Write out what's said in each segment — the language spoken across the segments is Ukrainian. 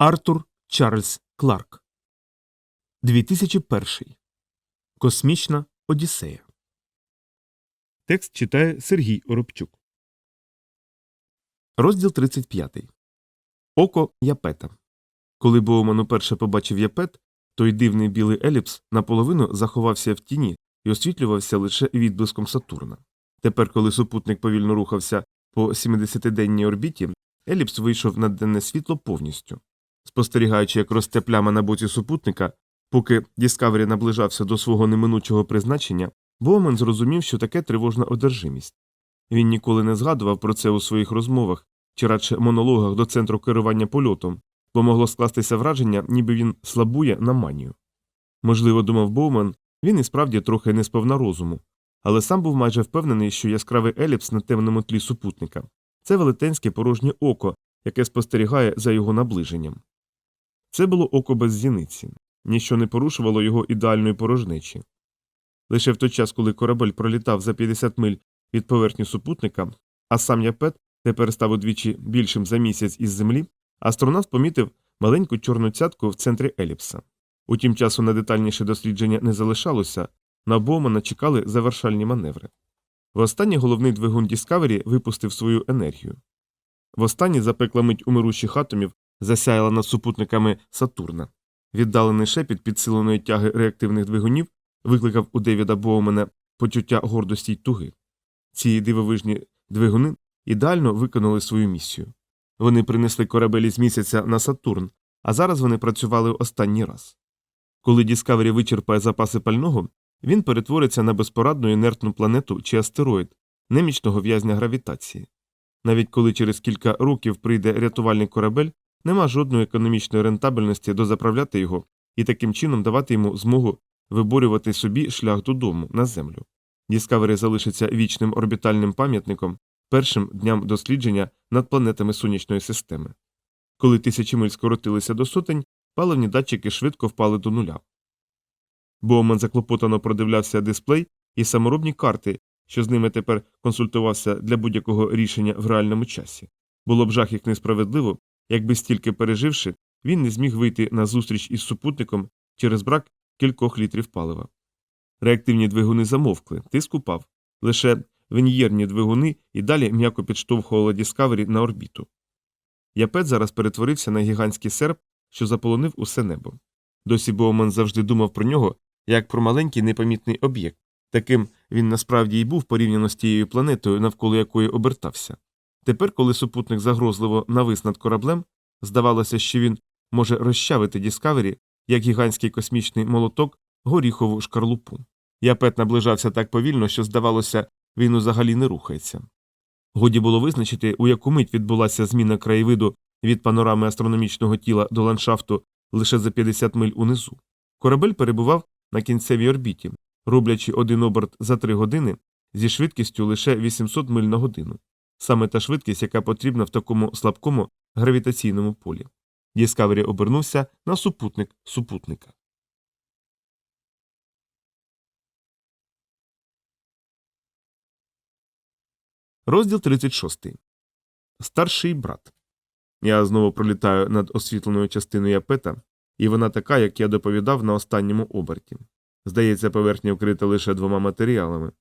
Артур Чарльз Кларк 2001 Космічна Одіссея. Текст читає Сергій Оробчук. Розділ 35. Око Япета. Коли Боуман уперше побачив Япет, той дивний білий еліпс наполовину заховався в тіні і освітлювався лише відблиском Сатурна. Тепер, коли супутник повільно рухався по 70-денній орбіті, еліпс вийшов на денне світло повністю. Спостерігаючи, як росте пляма на боці супутника, поки Діскавері наближався до свого неминучого призначення, Боумен зрозумів, що таке тривожна одержимість. Він ніколи не згадував про це у своїх розмовах чи радше монологах до центру керування польотом, бо могло скластися враження, ніби він слабує на манію. Можливо, думав Боумен, він і справді трохи не сповна розуму, але сам був майже впевнений, що яскравий еліпс на темному тлі супутника це велетенське порожнє око, яке спостерігає за його наближенням. Це було око без зіниці, ніщо не порушувало його ідеальної порожнечі. Лише в той час, коли корабель пролітав за 50 миль від поверхні супутника, а сам Япет тепер став удвічі більшим за місяць із землі, астронавт помітив маленьку чорну цятку в центрі еліпса. Утім, часу на детальніше дослідження не залишалося, на Боумана чекали завершальні маневри. Востаннє головний двигун Діскавері випустив свою енергію. Востаннє запекла мить умирущих атомів засяяла над супутниками Сатурна. Віддалений шепіт підсиленої тяги реактивних двигунів викликав у Девіда Боумена почуття гордості й туги. Ці дивовижні двигуни ідеально виконали свою місію. Вони принесли корабель із місяця на Сатурн, а зараз вони працювали останній раз. Коли Діскавері вичерпає запаси пального, він перетвориться на безпорадну інертну планету чи астероїд, немічного в'язня гравітації. Навіть коли через кілька років прийде рятувальний корабель, нема жодної економічної рентабельності дозаправляти його і таким чином давати йому змогу виборювати собі шлях додому на землю. Діскавері залишиться вічним орбітальним пам'ятником першим дням дослідження над планетами сонячної системи. Коли тисячі миль скоротилися до сотень, паливні датчики швидко впали до нуля. Боуман заклопотано продивлявся дисплей і саморобні карти, що з ними тепер консультувався для будь-якого рішення в реальному часі. Було б жах як несправедливо, якби стільки переживши, він не зміг вийти на зустріч із супутником через брак кількох літрів палива. Реактивні двигуни замовкли, тиск упав. Лише веньєрні двигуни і далі м'яко підштовхували Діскавері на орбіту. Япет зараз перетворився на гігантський серп, що заполонив усе небо. Досі Боуман завжди думав про нього як про маленький непомітний об'єкт, таким він насправді й був порівняно з тією планетою, навколо якої обертався. Тепер, коли супутник загрозливо навис над кораблем, здавалося, що він може розчавити Діскавері, як гігантський космічний молоток горіхову шкарлупу. Япет наближався так повільно, що, здавалося, він взагалі не рухається. Годі було визначити, у яку мить відбулася зміна краєвиду від панорами астрономічного тіла до ландшафту лише за 50 миль унизу. Корабель перебував на кінцевій орбіті, роблячи один оберт за три години зі швидкістю лише 800 миль на годину. Саме та швидкість, яка потрібна в такому слабкому гравітаційному полі. Діскавері обернувся на супутник супутника. Розділ 36. Старший брат. Я знову пролітаю над освітленою частиною Япета, і вона така, як я доповідав на останньому оберті. Здається, поверхня вкрита лише двома матеріалами.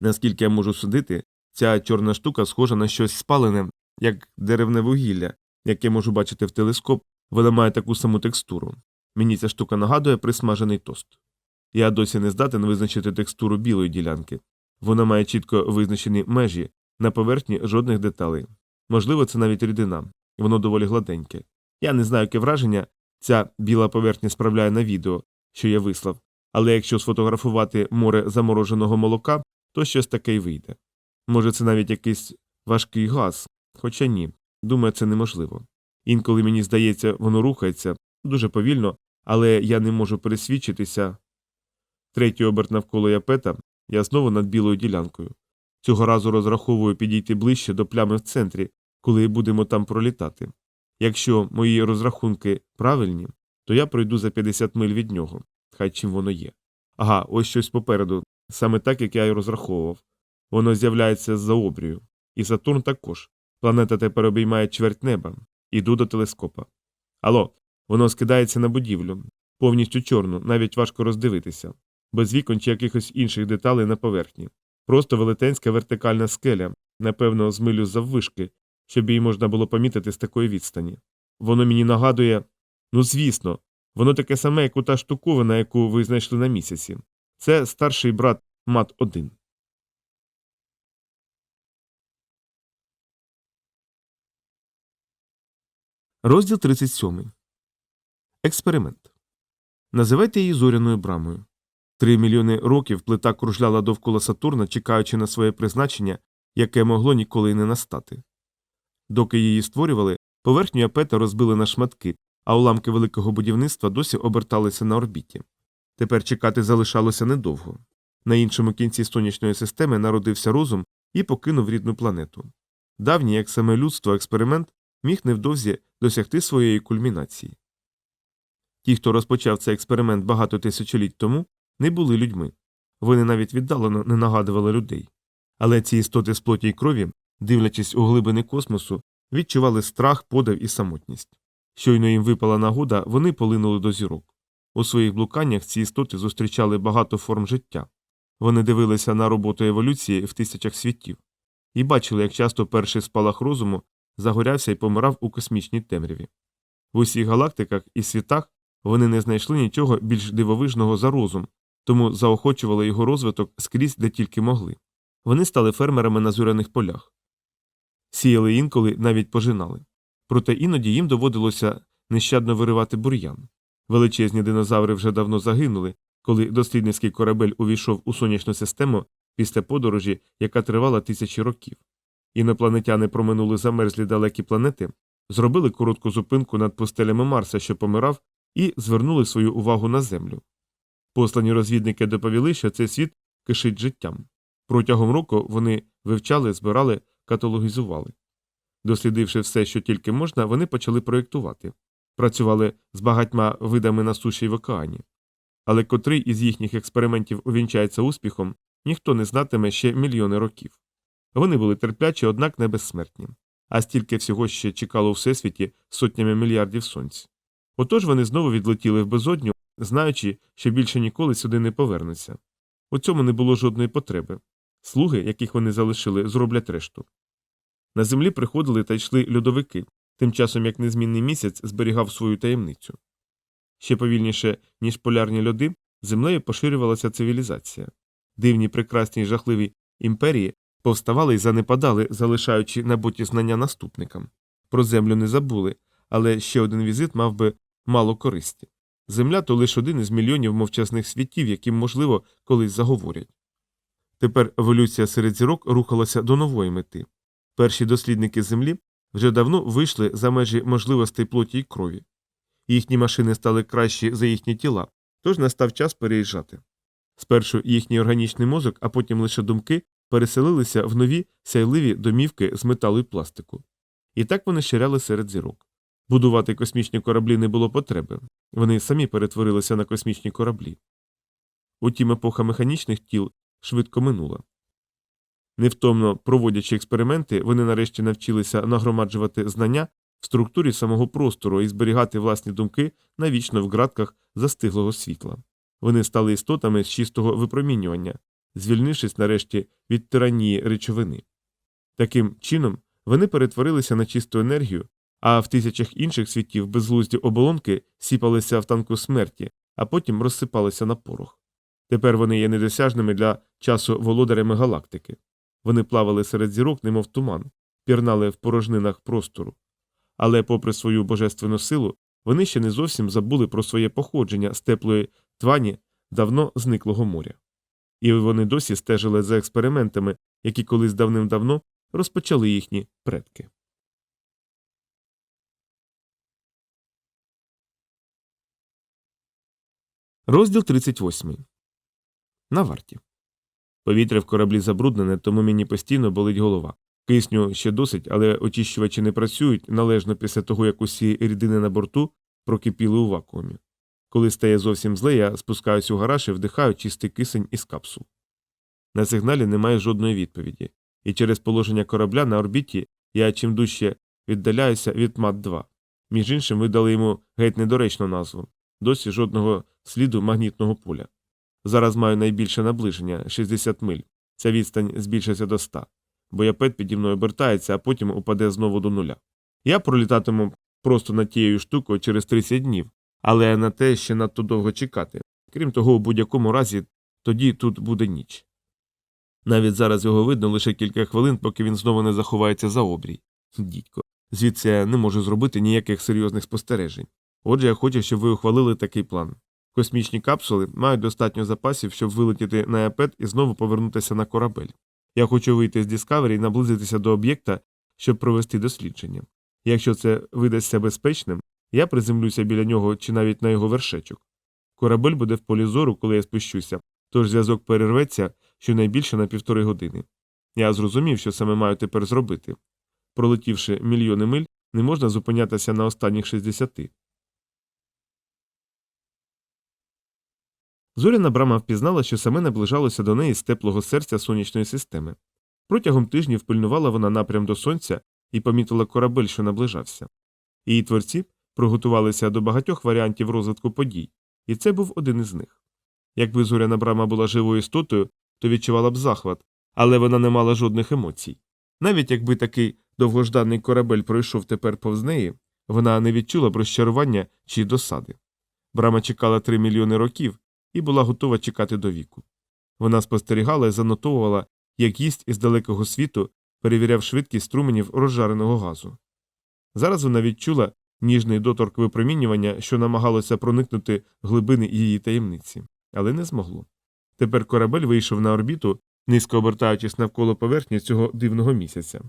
Наскільки я можу судити, ця чорна штука схожа на щось спалене, як деревне вугілля, яке можу бачити в телескоп, вона має таку саму текстуру. Мені ця штука нагадує присмажений тост. Я досі не здатен визначити текстуру білої ділянки. Вона має чітко визначені межі, на поверхні жодних деталей. Можливо, це навіть рідина, воно доволі гладеньке. Я не знаю, яке враження ця біла поверхня справляє на відео, що я вислав, але якщо сфотографувати море замороженого молока, то щось таке й вийде. Може, це навіть якийсь важкий газ, хоча ні, думаю, це неможливо. Інколи мені здається, воно рухається дуже повільно, але я не можу пересвідчитися. Третій оберт навколо япета я знову над білою ділянкою. Цього разу розраховую підійти ближче до плями в центрі, коли будемо там пролітати. Якщо мої розрахунки правильні, то я пройду за 50 миль від нього, хай чим воно є. Ага, ось щось попереду, саме так, як я й розраховував. Воно з'являється з за обрію. І Сатурн також. Планета тепер обіймає чверть неба. Іду до телескопа. Ало, воно скидається на будівлю, повністю чорну, навіть важко роздивитися, без вікон чи якихось інших деталей на поверхні. Просто велетенська вертикальна скеля, напевно, з милю заввишки, щоб її можна було помітити з такої відстані. Воно мені нагадує. Ну, звісно, воно таке саме, як у та штуковина, яку ви знайшли на місяці. Це старший брат Мат 1 Розділ 37. Експеримент. Називайте її зоряною брамою. Три мільйони років плита кружляла довкола Сатурна, чекаючи на своє призначення, яке могло ніколи й не настати. Доки її створювали, поверхню апета розбили на шматки, а уламки великого будівництва досі оберталися на орбіті. Тепер чекати залишалося недовго. На іншому кінці сонячної системи народився розум і покинув рідну планету. Давній, як саме людство, експеримент міг невдовзі досягти своєї кульмінації. Ті, хто розпочав цей експеримент багато тисячоліть тому, не були людьми. Вони навіть віддалено не нагадували людей. Але ці істоти з плоті й крові, дивлячись у глибини космосу, відчували страх, подив і самотність. Щойно їм випала нагода, вони полинули до зірок. У своїх блуканнях ці істоти зустрічали багато форм життя. Вони дивилися на роботу еволюції в тисячах світів і бачили, як часто перший спалах розуму загорявся і помирав у космічній темряві. В усіх галактиках і світах вони не знайшли нічого більш дивовижного за розум, тому заохочували його розвиток скрізь, де тільки могли. Вони стали фермерами на зоряних полях. Сіяли інколи навіть пожинали. Проте іноді їм доводилося нещадно виривати бур'ян. Величезні динозаври вже давно загинули, коли дослідницький корабель увійшов у сонячну систему після подорожі, яка тривала тисячі років. Інопланетяни проминули замерзлі далекі планети, зробили коротку зупинку над пустелями Марса, що помирав, і звернули свою увагу на Землю. Послані розвідники доповіли, що цей світ кишить життям. Протягом року вони вивчали, збирали, каталогізували. Дослідивши все, що тільки можна, вони почали проєктувати. Працювали з багатьма видами на суші й в океані. Але котрий із їхніх експериментів увінчається успіхом, ніхто не знатиме ще мільйони років. Вони були терплячі, однак не безсмертні. А стільки всього ще чекало у всесвіті сотнями мільярдів сонць. Отож вони знову відлетіли в безодню, знаючи, що більше ніколи сюди не повернуться. У цьому не було жодної потреби. Слуги, яких вони залишили, зроблять решту. На землі приходили та йшли льодовики, тим часом як незмінний місяць зберігав свою таємницю. Ще повільніше, ніж полярні льоди, землею поширювалася цивілізація. Дивні, прекрасні й жахливі імперії повставали і занепадали, залишаючи набуті знання наступникам. Про землю не забули, але ще один візит мав би мало користі. Земля то лише один із мільйонів мовчасних світів, яким, можливо, колись заговорять. Тепер еволюція серед зірок рухалася до нової мети. Перші дослідники Землі вже давно вийшли за межі можливостей плоті й крові. Їхні машини стали кращі за їхні тіла, тож настав час переїжджати. Спершу їхній органічний мозок, а потім лише думки переселилися в нові сяйливі домівки з металу й пластику. І так вони ширяли серед зірок. Будувати космічні кораблі не було потреби, вони самі перетворилися на космічні кораблі. Утім, епоха механічних тіл швидко минула. Невтомно проводячи експерименти, вони нарешті навчилися нагромаджувати знання в структурі самого простору і зберігати власні думки навічно в ґратках застиглого світла. Вони стали істотами з чистого випромінювання, звільнившись нарешті від тиранії речовини. Таким чином вони перетворилися на чисту енергію, а в тисячах інших світів безглузді оболонки сіпалися в танку смерті, а потім розсипалися на порох. Тепер вони є недосяжними для часу володарями галактики. Вони плавали серед зірок, немов туман, пірнали в порожнинах простору. Але, попри свою божественну силу, вони ще не зовсім забули про своє походження з теплої твані давно зниклого моря. І вони досі стежили за експериментами, які колись давним-давно розпочали їхні предки. Розділ 38. На варті. Повітря в кораблі забруднене, тому мені постійно болить голова. Кисню ще досить, але очищувачі не працюють належно після того, як усі рідини на борту прокипіли у вакуумі. Коли стає зовсім зле, я спускаюсь у гараж і вдихаю чистий кисень із капсул. На сигналі немає жодної відповіді, і через положення корабля на орбіті я чим дужче віддаляюся від мат 2 Між іншим, ви дали йому геть недоречну назву досі жодного сліду магнітного поля. Зараз маю найбільше наближення 60 миль. Ця відстань збільшиться до 100. Бояпет піді мною обертається, а потім упаде знову до нуля. Я пролітатиму просто над тією штукою через 30 днів, але на те ще надто довго чекати. Крім того, у будь-якому разі тоді тут буде ніч. Навіть зараз його видно лише кілька хвилин, поки він знову не заховається за обрій. Дідько, звідси я не можу зробити ніяких серйозних спостережень. Отже, я хочу, щоб ви ухвалили такий план. Космічні капсули мають достатньо запасів, щоб вилетіти на Япет і знову повернутися на корабель. Я хочу вийти з Discovery і наблизитися до об'єкта, щоб провести дослідження. Якщо це видасться безпечним, я приземлюся біля нього чи навіть на його вершечок. Корабель буде в полі зору, коли я спущуся, тож зв'язок перерветься щонайбільше на півтори години. Я зрозумів, що саме маю тепер зробити. Пролетівши мільйони миль, не можна зупинятися на останніх 60. Зоряна брама впізнала, що саме наближалося до неї з теплого серця сонячної системи. Протягом тижнів пильнувала вона напрям до сонця і помітила корабель, що наближався. Її творці приготувалися до багатьох варіантів розвитку подій, і це був один із них. Якби зоряна брама була живою істотою, то відчувала б захват, але вона не мала жодних емоцій. Навіть якби такий довгожданий корабель пройшов тепер повз неї, вона не відчула б розчарування чи досади. Брама чекала три мільйони років і була готова чекати до віку. Вона спостерігала і занотовувала, як гість із далекого світу перевіряв швидкість струменів розжареного газу. Зараз вона відчула ніжний доторк випромінювання, що намагалося проникнути глибини її таємниці, але не змогло. Тепер корабель вийшов на орбіту, низько обертаючись навколо поверхні цього дивного місяця.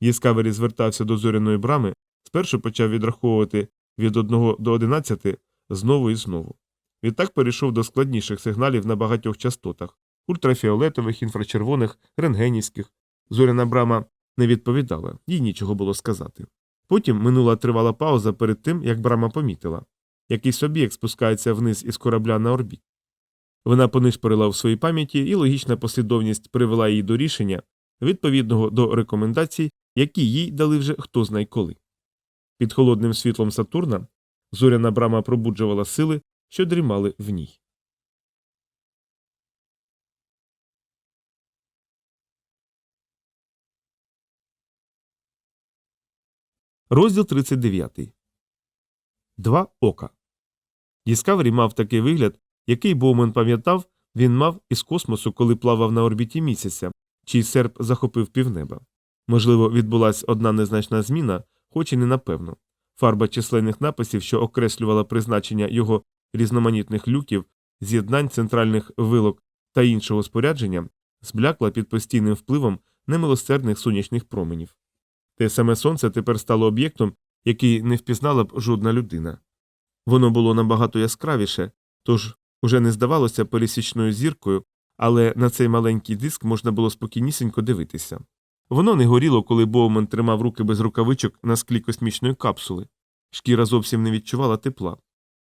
Єскавері звертався до зоряної брами, спершу почав відраховувати від 1 до 11 знову і знову. Відтак перейшов до складніших сигналів на багатьох частотах ультрафіолетових, інфрачервоних, рентгенівських. Зоряна брама не відповідала, їй нічого було сказати. Потім минула тривала пауза перед тим, як брама помітила. Якийсь об'єкт спускається вниз із корабля на орбіт. Вона понишпорила в своїй пам'яті, і логічна послідовність привела її до рішення, відповідного до рекомендацій, які їй дали вже хто знає коли. Під холодним світлом Сатурна зоряна брама пробуджувала сили, що дрімали в ній. Розділ 39. Два ока. Діскавері мав такий вигляд, який Боумен пам'ятав, він мав із космосу, коли плавав на орбіті місяця, чий серп захопив півнеба. Можливо, відбулася одна незначна зміна, хоч і не напевно. Фарба численних написів, що окреслювала призначення його різноманітних люків, з'єднань центральних вилок та іншого спорядження, зблякла під постійним впливом немилосердних сонячних променів. Те саме сонце тепер стало об'єктом, який не впізнала б жодна людина. Воно було набагато яскравіше, тож уже не здавалося пересічною зіркою, але на цей маленький диск можна було спокійнісінько дивитися. Воно не горіло, коли Боуман тримав руки без рукавичок на склі космічної капсули. Шкіра зовсім не відчувала тепла,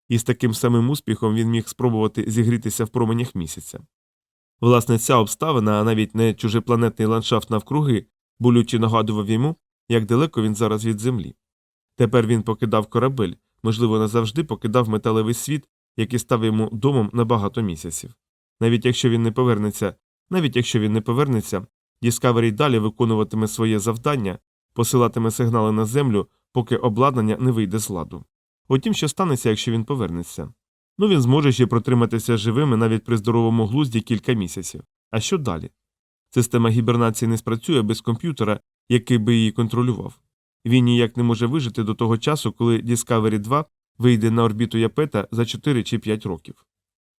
і з таким самим успіхом він міг спробувати зігрітися в променях місяця. Власне, ця обставина, а навіть не чужепланетний ландшафт навкруги, болюче нагадував йому, як далеко він зараз від землі. Тепер він покидав корабель, можливо, назавжди покидав металевий світ, який став йому домом на багато місяців. Навіть якщо він не повернеться, навіть якщо він не повернеться, Діскавері далі виконуватиме своє завдання, посилатиме сигнали на землю, поки обладнання не вийде з ладу. Утім, що станеться, якщо він повернеться? Ну він зможе ще протриматися живими навіть при здоровому глузді кілька місяців. А що далі? Система гібернації не спрацює без комп'ютера, який би її контролював. Він ніяк не може вижити до того часу, коли Discovery 2 вийде на орбіту Япета за 4 чи 5 років.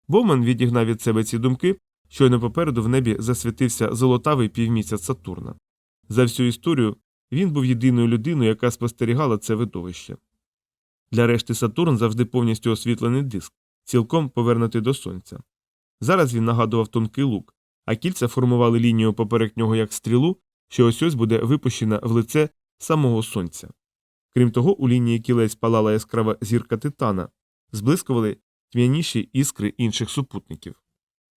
Бовман відігнав від себе ці думки, щойно попереду в небі засвітився золотавий півмісяць Сатурна. За всю історію він був єдиною людиною, яка спостерігала це видовище. Для решти Сатурн завжди повністю освітлений диск, цілком повернутий до сонця. Зараз він нагадував тонкий лук, а кільця формували лінію поперек нього як стрілу, що ось ось буде випущена в лице самого сонця. Крім того, у лінії кілець палала яскрава зірка титана, зблискували тьмяніші іскри інших супутників.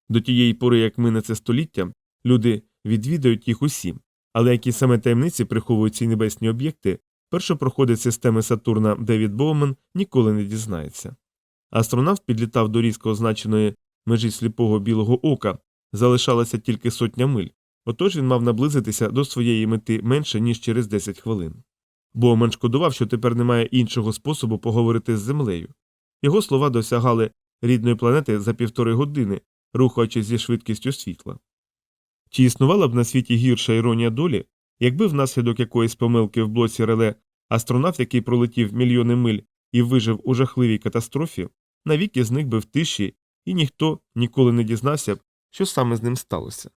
До тієї пори, як мине це століття, люди відвідають їх усі, але які саме таємниці приховують ці небесні об'єкти, першопроходець системи Сатурна Девід Боумен ніколи не дізнається. Астронавт підлітав до різко означеної межі сліпого білого ока, залишалася тільки сотня миль, отож він мав наблизитися до своєї мети менше, ніж через 10 хвилин. Боумен шкодував, що тепер немає іншого способу поговорити з землею. Його слова досягали рідної планети за півтори години, рухаючись зі швидкістю світла. Чи існувала б на світі гірша іронія долі, якби внаслідок якоїсь помилки в блоці реле астронавт, який пролетів мільйони миль і вижив у жахливій катастрофі, навіки зник би в тиші, і ніхто ніколи не дізнався б, що саме з ним сталося.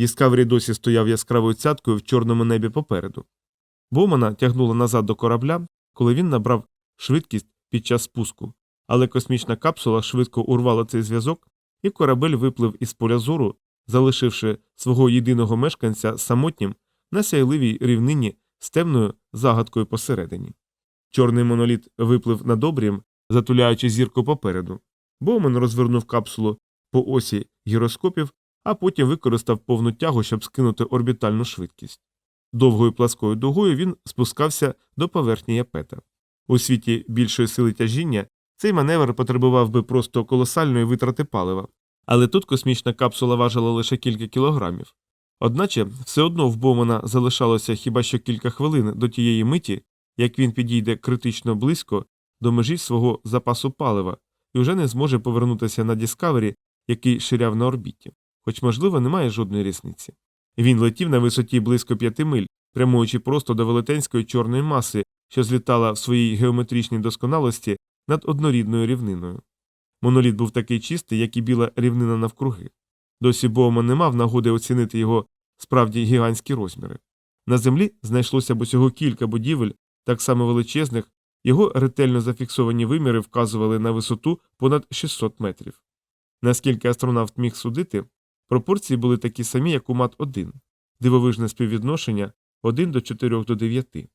Діскавері досі стояв яскравою цяткою в чорному небі попереду. Боумана тягнула назад до корабля, коли він набрав швидкість під час спуску, але космічна капсула швидко урвала цей зв'язок, і корабель виплив із поля зору, залишивши свого єдиного мешканця самотнім на сяйливій рівнині з темною загадкою посередині. Чорний моноліт виплив над обрієм, затуляючи зірку попереду. Боумен розвернув капсулу по осі гіроскопів, а потім використав повну тягу, щоб скинути орбітальну швидкість. Довгою пласкою дугою він спускався до поверхні япета. У світі більшої сили тяжіння цей маневр потребував би просто колосальної витрати палива, але тут космічна капсула важила лише кілька кілограмів. Одначе все одно в Боумана залишалося хіба що кілька хвилин до тієї миті, як він підійде критично близько до межі свого запасу палива і вже не зможе повернутися на Діскавері, який ширяв на орбіті, хоч, можливо, немає жодної різниці. Він летів на висоті близько п'яти миль, прямуючи просто до велетенської чорної маси, що злітала в своїй геометричній досконалості над однорідною рівниною. Моноліт був такий чистий, як і біла рівнина навкруги. Досі Боуман не мав нагоди оцінити його справді гігантські розміри. На землі знайшлося б усього кілька будівель, так само величезних, його ретельно зафіксовані виміри вказували на висоту понад 600 метрів. Наскільки астронавт міг судити, пропорції були такі самі, як у мат 1 дивовижне співвідношення 1 до 4 до 9.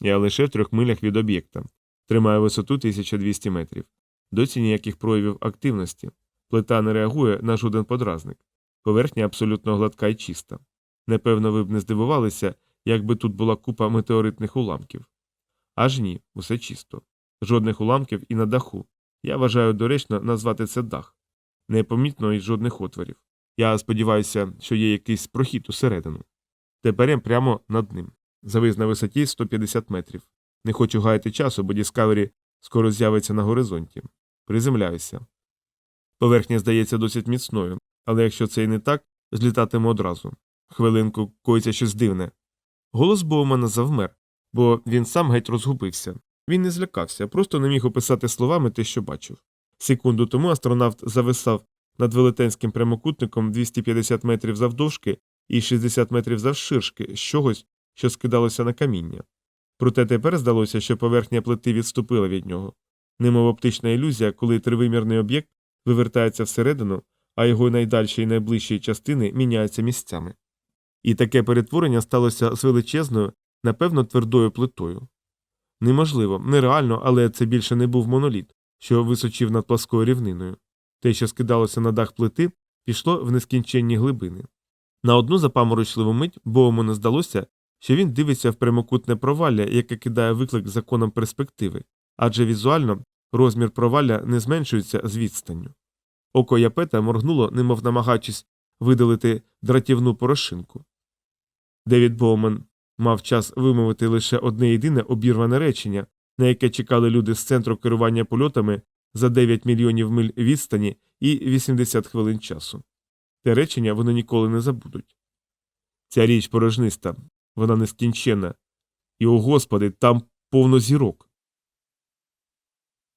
Я лише в трьох милях від об'єкта, тримаю висоту 1200 метрів. Досі ніяких проявів активності. Плита не реагує на жоден подразник. Поверхня абсолютно гладка і чиста. Напевно, ви б не здивувалися, якби тут була купа метеоритних уламків. Аж ні, усе чисто. Жодних уламків і на даху. Я вважаю доречно назвати це дах. Непомітно і жодних отворів. Я сподіваюся, що є якийсь прохід усередину. Тепер я прямо над ним. Завис на висоті 150 метрів. Не хочу гаяти часу, бо Діскавері скоро з'явиться на горизонті. Приземляюся. Поверхня здається досить міцною, але якщо це і не так, злітатиму одразу. Хвилинку коїться щось дивне. Голос Боумана завмер, бо він сам геть розгубився. Він не злякався, просто не міг описати словами те, що бачив. Секунду тому астронавт зависав над велетенським прямокутником 250 метрів завдовжки і 60 метрів завширшки з чогось, що скидалося на каміння. Проте тепер здалося, що поверхня плити відступила від нього. Немов оптична ілюзія, коли тривимірний об'єкт вивертається всередину, а його найдальші і найближчі частини міняються місцями. І таке перетворення сталося з величезною, напевно, твердою плитою. Неможливо, нереально, але це більше не був моноліт, що височив над пласкою рівниною. Те, що скидалося на дах плити, пішло в нескінченні глибини. На одну запаморочливу мить Боуману здалося, що він дивиться в прямокутне провалля, яке кидає виклик законам перспективи, адже візуально розмір провалля не зменшується з відстанню. Око япета моргнуло, немов намагаючись видалити дратівну порошинку. Девід Боуман мав час вимовити лише одне єдине обірване речення, на яке чекали люди з центру керування польотами за 9 мільйонів миль відстані і 80 хвилин часу. Те речення вони ніколи не забудуть. Ця річ порожниста, вона нескінченна. І, о господи, там повно зірок.